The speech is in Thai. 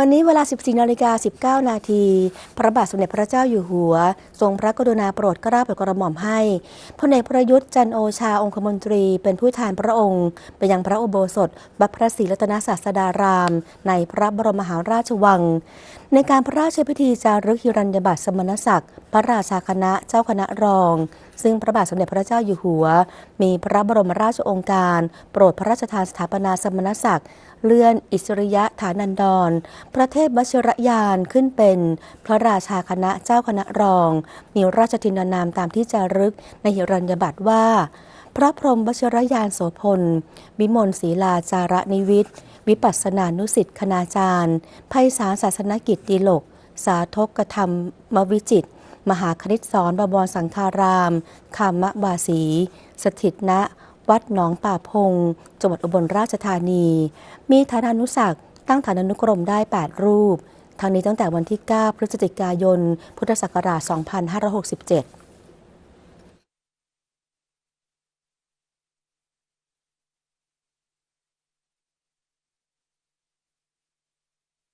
วันนี้เวลา 14นาฬิกา19 นาที พระบาทสมเด็จพระเจ้าอยู่หัว ทรงพระกรุณาโปรดเกล้าโปรดกระหม่อมให้พลเอกประยุทธ์จันโอชาองคมนตรี เป็นผู้แทนพระองค์ ไปยังพระอุโบสถบัพพระศรีรัตนศาสดาราม ในพระบรมมหาราชวัง ในการพระราชพิธีจารึกฮิรัญญบัตรสมณศักดิ์ พระราชาคณะเจ้าคณะรอง ซึ่งพระบาทสมเด็จพระเจ้าอยู่หัว มีพระบรมราชโองการ โปรดพระราชทานสถาปนาสมณศักดิ์ เลื่อนอิสริยะฐานันดรพระเทพวชิรยานขึ้นเป็น พระราชาคณะเจ้าคณะรอง มีราชทินานามตามที่จารึกในหิรัญญบัตรว่า พระพรหมวชิรยานโสพลวิมลศรีลาจารนิวิทย์วิปัสสนานุสิทธิ์คณาจารย์ไพศาลศาสนกิจดีหลก สาธกธรรมมวิจิต มหาคณิตสอนบวรสังฆาราม คามะบาสี สถิตณวัดหนองป่าพง จังหวัดอุบลราชธานี มีฐานานุศักดิ์ตั้งฐานานุกรมได้ 8 รูป ทางนี้ตั้งแต่วันที่ 9 พฤศจิกายน พุทธศักราช 2567